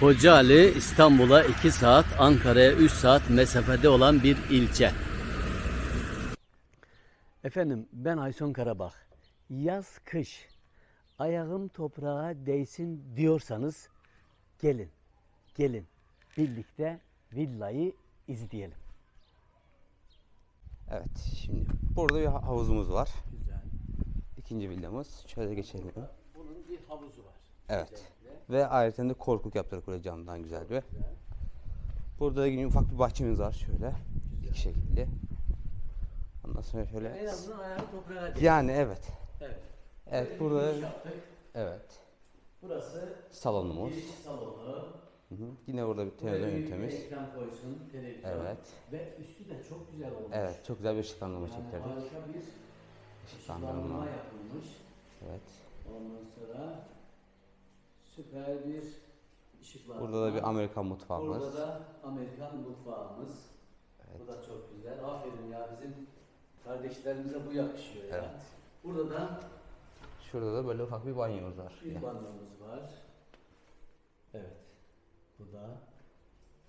Kocaeli İstanbul'a 2 saat, Ankara'ya 3 saat mesafede olan bir ilçe. Efendim ben Ayson Karabak. Yaz kış ayağım toprağa değsin diyorsanız gelin. Gelin. Birlikte villayı izleyelim. Evet şimdi burada bir ha- havuzumuz var. Güzel. İkinci villamız. Şöyle geçelim. Bunun bir havuzu var. Evet. Ve ayrıca de korkuluk yaptırdık buraya camdan güzel bir. Burada da yine ufak bir bahçemiz var şöyle. İki şekilde. Ondan sonra En şöyle. azından ayağı toprağa değsin. Yani evet. Evet. Evet burada evet. Burası Salonumuz. giriş salonu. Hı hı. Yine burada bir televizyon ünitemiz. ekran koysun, televizyon. Evet. Ve üstü de çok güzel olmuş. Evet çok güzel bir ışıklandırma Yani çektirdik. harika bir ışıklandırma yapılmış. Evet. Ondan sonra süper bir ışıklandırma. Burada da bir Amerikan mutfağımız. Burada da Amerikan mutfağımız. Bu da çok güzel. Aferin ya bizim kardeşlerimize bu yakışıyor ya. Evet. Burada da Şurada da böyle ufak bir banyomuz var. bir banyomuz var. Evet. Bu da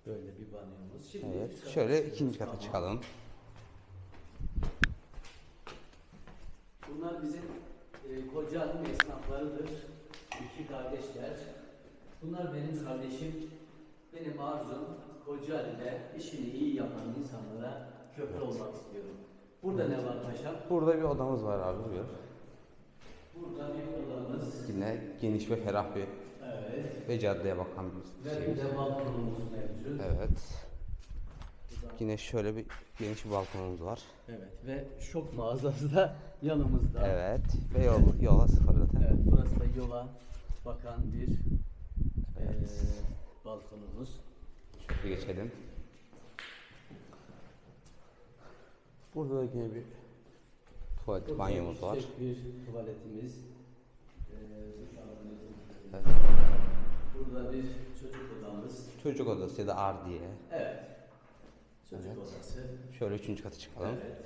böyle bir banyomuz. Şimdi Evet. Şöyle ikinci kata Tamam. çıkalım. Bunlar bizim e, Kocaeli esnaflarıdır. İki kardeşler. Bunlar benim kardeşim. Benim arzum Kocaeli'de işini iyi yapan insanlara köprü olmak istiyorum. Burada ne var paşam? Burada bir odamız var abi buyur. Burada bir odamız. Yine geniş ve ferah bir Evet. ve caddeye bakan bir Ve şey. bir de balkonumuz mevcut. Evet. Yine şöyle bir geniş bir balkonumuz var. Evet. Ve şok mağazası da yanımızda. Evet. Ve yol, yola sıfır zaten. Evet, burası da yola bakan bir Evet. e, balkonumuz. Şöyle geçelim. Burada da yine bir tuvalet Burada banyomuz var. Bir tuvaletimiz. Ee, Evet. Burada bir çocuk odamız. Çocuk odası ya da ardiye. Evet. Çocuk Evet. odası. Şöyle üçüncü katı çıkalım. Evet.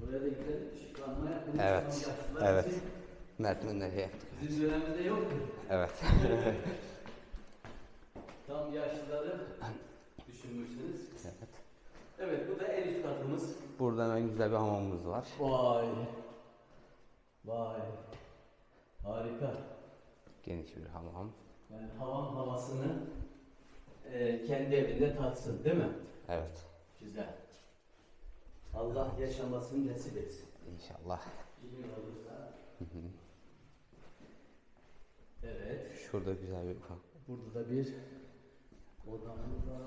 Buraya da güzel ışıklanma yapılmış. Evet. Evet. için Merdivenleri yaptık. Bizim dönemimizde yoktu. Evet. Tam yaşlıları düşünmüşsünüz. evet. Evet bu da en üst katımız. Burada hemen güzel bir hamamımız var. Vay. Vay. Harika. Geniş bir hamam. Yani havan havasını e, kendi evinde tatsın değil mi? Evet. Güzel. Allah yaşamasını nasip etsin. İnşallah. İyi olursa. Evet. Şurada güzel bir ufak. Burada da bir odamız var.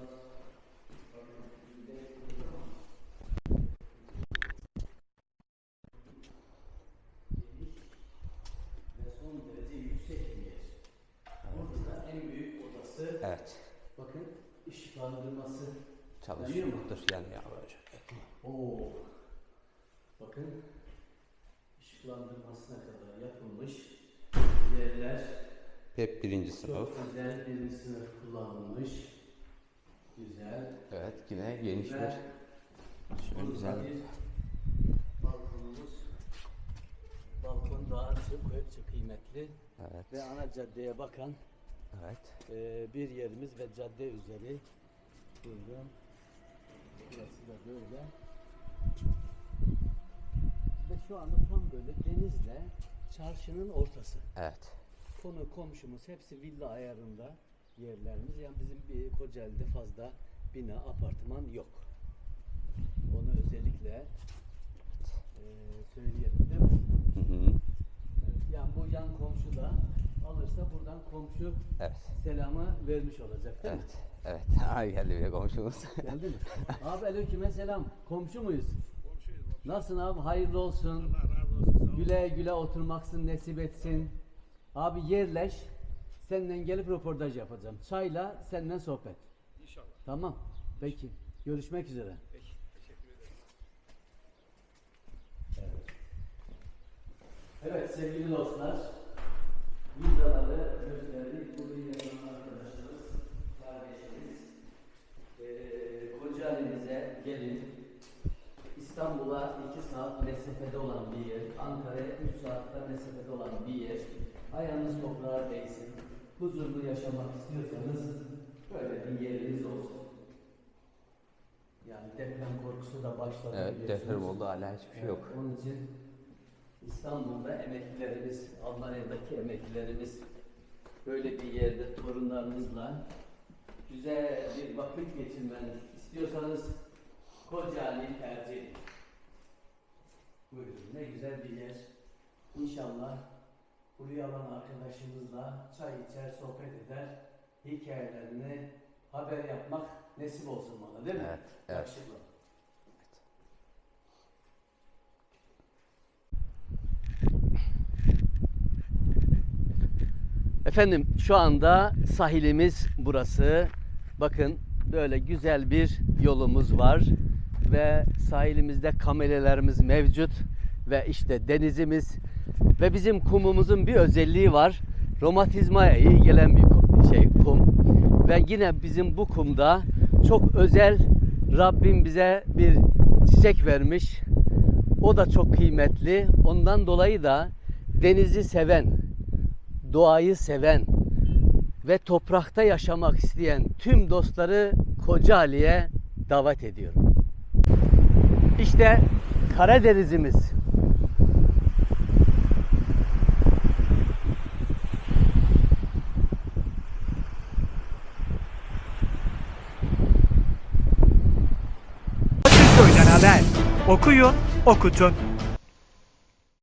Ve son derece yüksek bir yer. Burada da en büyük odası. Evet. Bakın ışıklandırması. Çalışıyor. Yanıyor mu? Dur yani ya böyle. Oo. Bakın ışıklandırmasına kadar yapılmış yerler Hep birinci sınıf. çok güzel bir sınıf kullanılmış. Güzel. Evet yine geniş bir şöyle güzel balkonumuz. Balkon daha çok, çok kıymetli Evet. ve ana caddeye bakan Evet. e, bir yerimiz ve cadde üzeri. Buyurun. Burası da böyle. Ve şu anda tam böyle denizle çarşının ortası. Evet. Konu komşumuz hepsi villa ayarında yerlerimiz. Yani bizim bir Kocaeli'de fazla bina, apartman yok. Onu özellikle e, söyleyelim değil mi? Hı hı. Evet. Yani bu yan komşu da buradan komşu Evet. selamı vermiş olacak değil mi? Evet. Evet. Ay geldi bile komşumuz. Geldi mi? abi aleyküm selam. Komşu muyuz? Nasılsın abi? Hayırlı olsun. Güle güle oturmaksın nasip etsin. Abi yerleş. Senden gelip röportaj yapacağım. Çayla senden sohbet. İnşallah. Tamam. Peki. Görüşmek üzere. Peki. Teşekkür ederim. Evet sevgili dostlar. Villaları gösterdik. Burada yaşayan arkadaşlarımız, kardeşimiz. Ee, Kocaeli'mize gelin. İstanbul'a 2 saat mesafede olan bir yer. Ankara'ya 3 saatte mesafede olan bir yer. Ayağınız toprağa değsin. huzurlu yaşamak istiyorsanız böyle bir yeriniz olsun. Yani deprem korkusu da başladı. Evet deprem oldu hala hiçbir şey Evet, yok. Onun için İstanbul'da emeklilerimiz, Almanya'daki emeklilerimiz böyle bir yerde torunlarınızla güzel bir vakit geçirmeni istiyorsanız Kocaeli'yi tercih edin. Buyurun ne güzel bir yer. İnşallah buraya alan arkadaşımızla çay içer, sohbet eder, hikayelerini haber yapmak nasip olsun bana değil mi? Evet, evet. Yakışıklı. Efendim şu anda sahilimiz burası. Bakın böyle güzel bir yolumuz var ve sahilimizde kamelelerimiz mevcut ve işte denizimiz ve bizim kumumuzun bir özelliği var. Romatizmaya iyi gelen bir şey kum ve yine bizim bu kumda çok özel Rabbim bize bir çiçek vermiş. O da çok kıymetli. Ondan dolayı da denizi seven, doğayı seven ve toprakta yaşamak isteyen tüm dostları Kocaeli'ye davet ediyorum. İşte Karadenizimiz. Haber. Okuyun, okutun.